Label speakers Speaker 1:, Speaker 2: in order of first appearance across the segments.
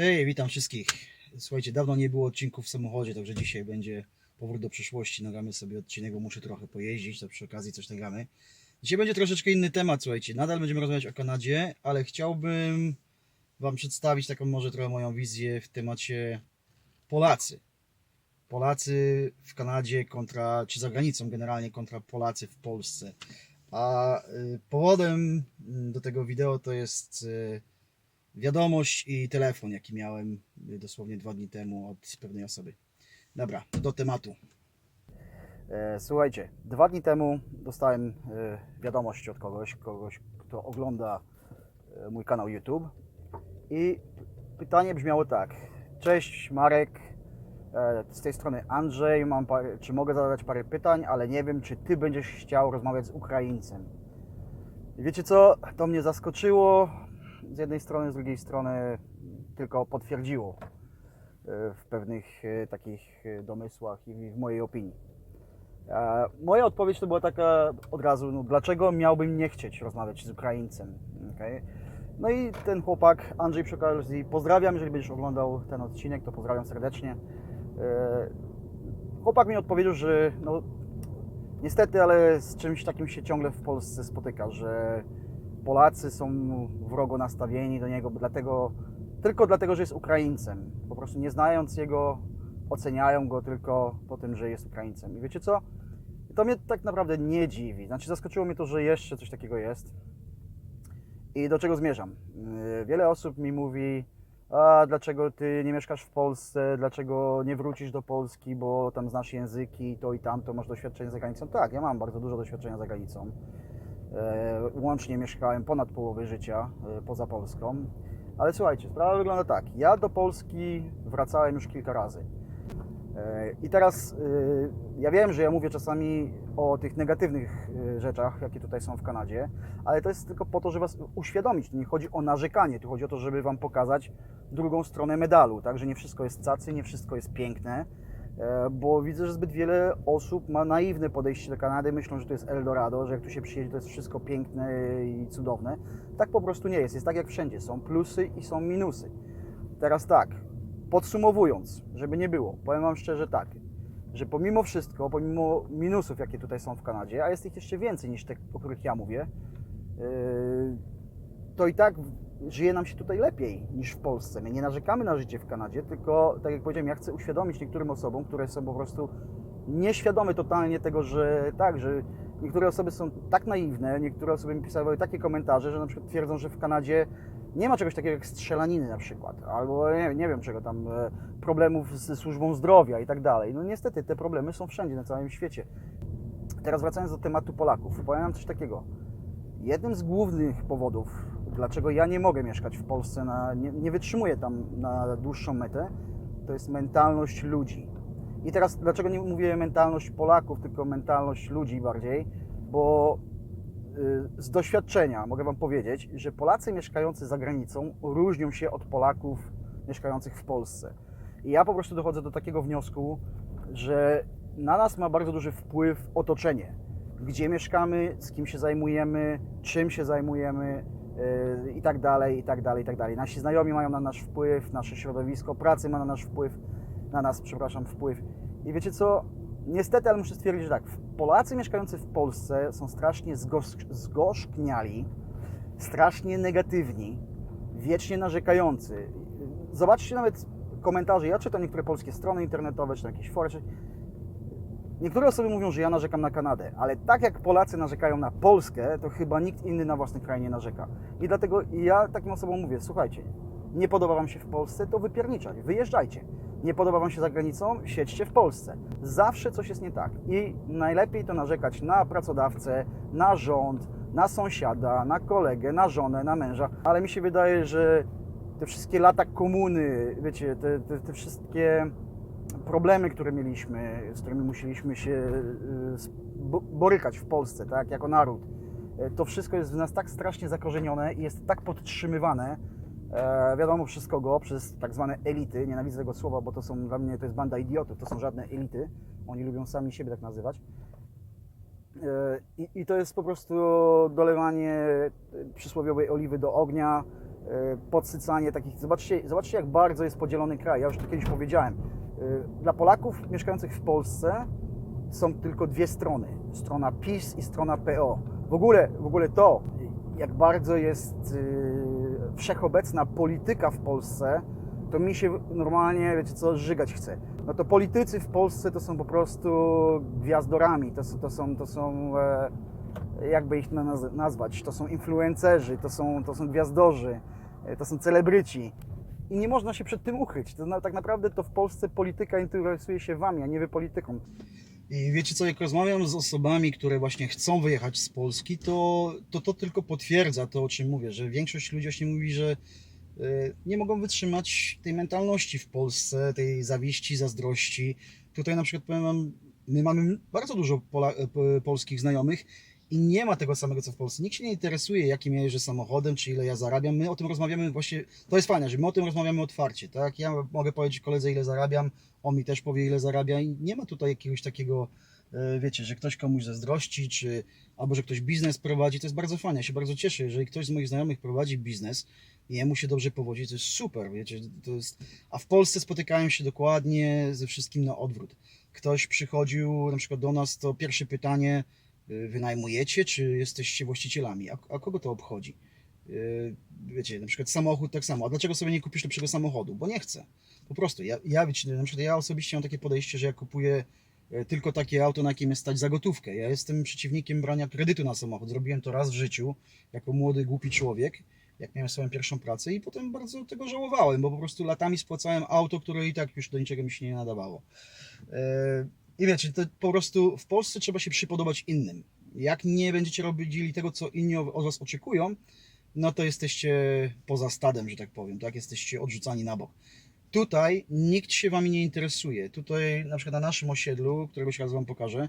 Speaker 1: Hej, witam wszystkich. Słuchajcie, dawno nie było odcinków w samochodzie, także dzisiaj będzie powrót do przyszłości. Nagramy sobie odcinek, bo muszę trochę pojeździć, to przy okazji coś nagramy. Dzisiaj będzie troszeczkę inny temat, słuchajcie. Nadal będziemy rozmawiać o Kanadzie, ale chciałbym Wam przedstawić taką może trochę moją wizję w temacie Polacy. Polacy w Kanadzie kontra, czy za granicą generalnie kontra Polacy w Polsce. A y, powodem y, do tego wideo to jest y, wiadomość i telefon, jaki miałem y, dosłownie dwa dni temu od pewnej osoby. Dobra, do tematu. E, Słuchajcie, dwa dni temu dostałem e, wiadomość od kogoś, kogoś, kto ogląda e, mój kanał YouTube i pytanie brzmiało tak. Cześć Marek, z tej strony Andrzej, mam parę, czy mogę zadać parę pytań, ale nie wiem, czy Ty będziesz chciał rozmawiać z Ukraińcem. Wiecie co, to mnie zaskoczyło z jednej strony, z drugiej strony tylko potwierdziło e, w pewnych e, takich e, domysłach i w mojej opinii. Moja odpowiedź to była taka od razu, no dlaczego miałbym nie chcieć rozmawiać z Ukraińcem, okej? No i ten chłopak, Andrzej przy okazji, pozdrawiam, jeżeli będziesz oglądał ten odcinek, to pozdrawiam serdecznie. Chłopak mi odpowiedział, że no niestety, ale z czymś takim się ciągle w Polsce spotyka, że Polacy są wrogo nastawieni do niego, dlatego, tylko dlatego, że jest Ukraińcem. Po prostu nie znając jego, oceniają go tylko po tym, że jest Ukraińcem. I wiecie co? To mnie tak naprawdę nie dziwi. Znaczy zaskoczyło mnie to, że jeszcze coś takiego jest. I do czego zmierzam? Yy, Wiele osób mi mówi, a dlaczego ty nie mieszkasz w Polsce, dlaczego nie wrócisz do Polski, bo tam znasz języki, to i tamto, masz doświadczenie za granicą. Tak, ja mam bardzo dużo doświadczenia za granicą. E, Łącznie mieszkałem ponad połowę życia e, poza Polską. Ale słuchajcie, sprawa wygląda tak. Ja do Polski wracałem już kilka razy. E, I teraz ja wiem, że ja mówię czasami o tych negatywnych rzeczach, jakie tutaj są w Kanadzie, ale to jest tylko po to, żeby Was uświadomić. Tu nie chodzi o narzekanie, tu chodzi o to, żeby Wam pokazać drugą stronę medalu, tak? Że nie wszystko jest cacy, nie wszystko jest piękne, bo widzę, że zbyt wiele osób ma naiwne podejście do Kanady, myślą, że to jest Eldorado, że jak tu się przyjedzie, to jest wszystko piękne i cudowne. Tak po prostu nie jest. Jest tak jak wszędzie. Są plusy i są minusy. Teraz tak, Podsumowując, żeby nie było, powiem Wam szczerze tak, że pomimo wszystko, pomimo minusów, jakie tutaj są w Kanadzie, a jest ich jeszcze więcej niż te, o których ja mówię, yy, to i tak żyje nam się tutaj lepiej niż w Polsce. My nie narzekamy na życie w Kanadzie, tylko tak jak powiedziałem, ja chcę uświadomić niektórym osobom, które są po prostu nieświadome totalnie tego, że tak, że niektóre osoby są tak naiwne, niektóre osoby mi pisały takie komentarze, że na przykład twierdzą, że w Kanadzie nie ma czegoś takiego jak strzelaniny na przykład, albo nie, nie wiem czego tam, e, problemów ze służbą zdrowia i tak dalej. No niestety te problemy są wszędzie, na całym świecie. Teraz wracając do tematu Polaków, powiem coś takiego. Jednym z głównych powodów, dlaczego ja nie mogę mieszkać w Polsce, na, nie, nie wytrzymuję tam na dłuższą metę, to jest mentalność ludzi. I teraz dlaczego nie mówię mentalność Polaków, tylko mentalność ludzi bardziej, bo y, z doświadczenia mogę Wam powiedzieć, że Polacy mieszkający za granicą różnią się od Polaków mieszkających w Polsce. I ja po prostu dochodzę do takiego wniosku, że na nas ma bardzo duży wpływ otoczenie. Gdzie mieszkamy, z kim się zajmujemy, czym się zajmujemy i tak dalej, i tak dalej, i tak dalej. Nasi znajomi mają na nas wpływ, nasze środowisko pracy ma na nas wpływ, na nas, przepraszam, wpływ. I wiecie co? Niestety, ale muszę stwierdzić, że tak, Polacy mieszkający w Polsce są strasznie zgos- zgorzkniali, strasznie negatywni, wiecznie narzekający. Zobaczcie nawet komentarze, ja czytam niektóre polskie strony internetowe, czy jakieś fory, czy... Niektóre osoby mówią, że ja narzekam na Kanadę, ale tak jak Polacy narzekają na Polskę, to chyba nikt inny na własny kraj nie narzeka. I dlatego ja takim osobom mówię, słuchajcie, nie podoba Wam się w Polsce, to wypierniczać, wyjeżdżajcie. Nie podoba Wam się za granicą, siedźcie w Polsce. Zawsze coś jest nie tak. I najlepiej to narzekać na pracodawcę, na rząd, na sąsiada, na kolegę, na żonę, na męża. Ale mi się wydaje, że te wszystkie lata komuny, wiecie, te, te, te wszystkie problemy, które mieliśmy, z którymi musieliśmy się bo- borykać w Polsce, tak, jako naród, y, to wszystko jest w nas tak strasznie zakorzenione i jest tak podtrzymywane, e, wiadomo przez kogo, przez tak zwane elity, nienawidzę tego słowa, bo to są dla mnie, to jest banda idiotów, to są żadne elity, oni lubią sami siebie tak nazywać. E, I, I to jest po prostu dolewanie przysłowiowej oliwy do ognia, podsycanie takich. Zobaczcie, zobaczcie, jak bardzo jest podzielony kraj. Ja już to kiedyś powiedziałem. E, Dla Polaków mieszkających w Polsce są tylko dwie strony: strona PiS i strona PO. W ogóle, w ogóle to, jak bardzo jest e, wszechobecna polityka w Polsce, to mi się normalnie, wiecie co, żygać chce. No to politycy w Polsce to są po prostu gwiazdorami, to, to są, to są e, jakby ich na- naz- nazwać, to są influencerzy, to są, to są gwiazdorzy, e, to są celebryci. I nie można się przed tym ukryć. To tak naprawdę to w Polsce polityka interesuje się wami, a nie wy polityką. I wiecie co, jak rozmawiam z osobami, które właśnie chcą wyjechać z Polski, to to, to tylko potwierdza to, o czym mówię, że większość ludzi właśnie mówi, że e, nie mogą wytrzymać tej mentalności w Polsce, tej zawiści, zazdrości. Tutaj na przykład powiem wam, my mamy bardzo dużo Pola, e, polskich znajomych i nie ma tego samego co w Polsce. Nikt się nie interesuje, jakim ja jeżdżę samochodem, czy ile ja zarabiam. My o tym rozmawiamy właśnie, to jest fajne, że my o tym rozmawiamy otwarcie, tak? Ja mogę powiedzieć koledze, ile zarabiam, on mi też powie, ile zarabia i nie ma tutaj jakiegoś takiego, e, wiecie, że ktoś komuś zazdrości, czy albo że ktoś biznes prowadzi. To jest bardzo fajne, ja się bardzo cieszę, jeżeli ktoś z moich znajomych prowadzi biznes i jemu się dobrze powodzi, to jest super, wiecie, to jest... A w Polsce spotykałem się dokładnie ze wszystkim na odwrót. Ktoś przychodził na przykład do nas, to pierwsze pytanie, wynajmujecie, czy jesteście właścicielami? A, a kogo to obchodzi? Y, Wiecie, na przykład samochód tak samo. A dlaczego sobie nie kupisz lepszego samochodu? Bo nie chcę. Po prostu. Ja, ja, na przykład ja osobiście mam takie podejście, że ja kupuję e, tylko takie auto, na jakim jest stać za gotówkę. Ja jestem przeciwnikiem brania kredytu na samochód. Zrobiłem to raz w życiu, jako młody, głupi człowiek, jak miałem swoją pierwszą pracę i potem bardzo tego żałowałem, bo po prostu latami spłacałem auto, które i tak już do niczego mi się nie nadawało. I wiecie, to po prostu w Polsce trzeba się przypodobać innym. Jak nie będziecie robili tego, co inni od was oczekują, no to jesteście poza stadem, że tak powiem, tak? Jesteście odrzucani na bok. Tutaj nikt się wami nie interesuje. Tutaj na przykład na naszym osiedlu, któregoś razu wam pokażę,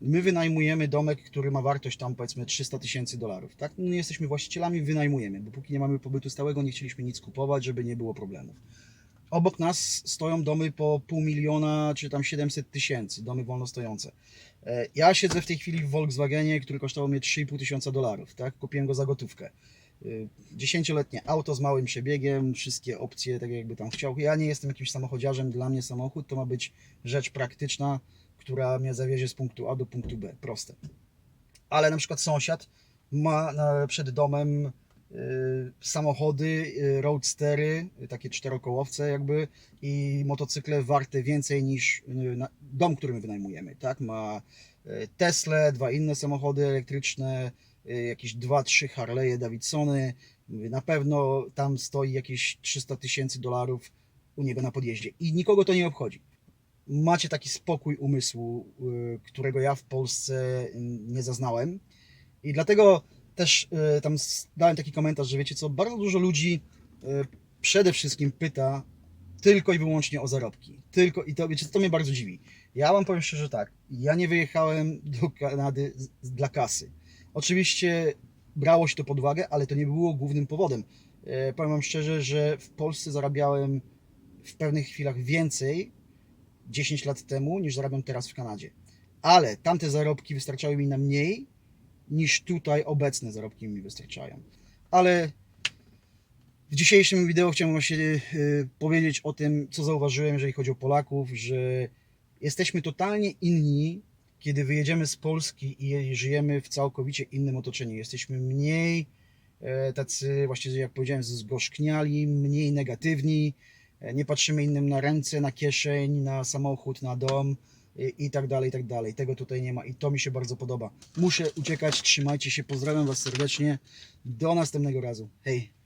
Speaker 1: my wynajmujemy domek, który ma wartość tam powiedzmy 300 tysięcy dolarów, tak? Nie jesteśmy właścicielami, wynajmujemy, bo póki nie mamy pobytu stałego, nie chcieliśmy nic kupować, żeby nie było problemów. Obok nas stoją domy po pół miliona, czy tam 700 tysięcy, domy wolno stojące. E, Ja siedzę w tej chwili w Volkswagenie, który kosztował mnie 3,5 tysiąca dolarów, tak? Kupiłem go za gotówkę. Y, Dziesięcioletnie auto z małym przebiegiem, wszystkie opcje, tak jakby tam chciał. Ja nie jestem jakimś samochodziarzem, dla mnie samochód to ma być rzecz praktyczna, która mnie zawiezie z punktu A do punktu B, proste. Ale na przykład sąsiad ma przed domem samochody, y, roadstery, y, takie czterokołowce jakby i motocykle warte więcej niż y, dom, który my wynajmujemy, tak? Ma y, Tesla, dwa inne samochody elektryczne, y, jakieś dwa, trzy Harley'e Davidsony. Na pewno tam stoi jakieś 300 tysięcy dolarów u niego na podjeździe i nikogo to nie obchodzi. Macie taki spokój umysłu, y, którego ja w Polsce y, nie zaznałem. I dlatego też y, tam dałem taki komentarz, że wiecie co, bardzo dużo ludzi y, przede wszystkim pyta tylko i wyłącznie o zarobki. Tylko i to, wiecie, to mnie bardzo dziwi. Ja wam powiem szczerze tak, ja nie wyjechałem do Kanady dla kasy. Oczywiście brało się to pod uwagę, ale to nie było głównym powodem. E, powiem wam szczerze, że w Polsce zarabiałem w pewnych chwilach więcej 10 lat temu, niż zarabiam teraz w Kanadzie. Ale tamte zarobki wystarczały mi na mniej, niż tutaj obecne zarobki mi wystarczają. Ale w dzisiejszym wideo chciałem właśnie y, powiedzieć o tym, co zauważyłem, jeżeli chodzi o Polaków, że jesteśmy totalnie inni, kiedy wyjedziemy z Polski i żyjemy w całkowicie innym otoczeniu. Jesteśmy mniej e, tacy, właśnie jak powiedziałem, zgorzkniali, mniej negatywni, e, nie patrzymy innym na ręce, na kieszeń, na samochód, na dom i tak dalej, i tak dalej. Tego tutaj nie ma i to mi się bardzo podoba. Muszę uciekać, trzymajcie się, pozdrawiam Was serdecznie. Do następnego razu. Hej!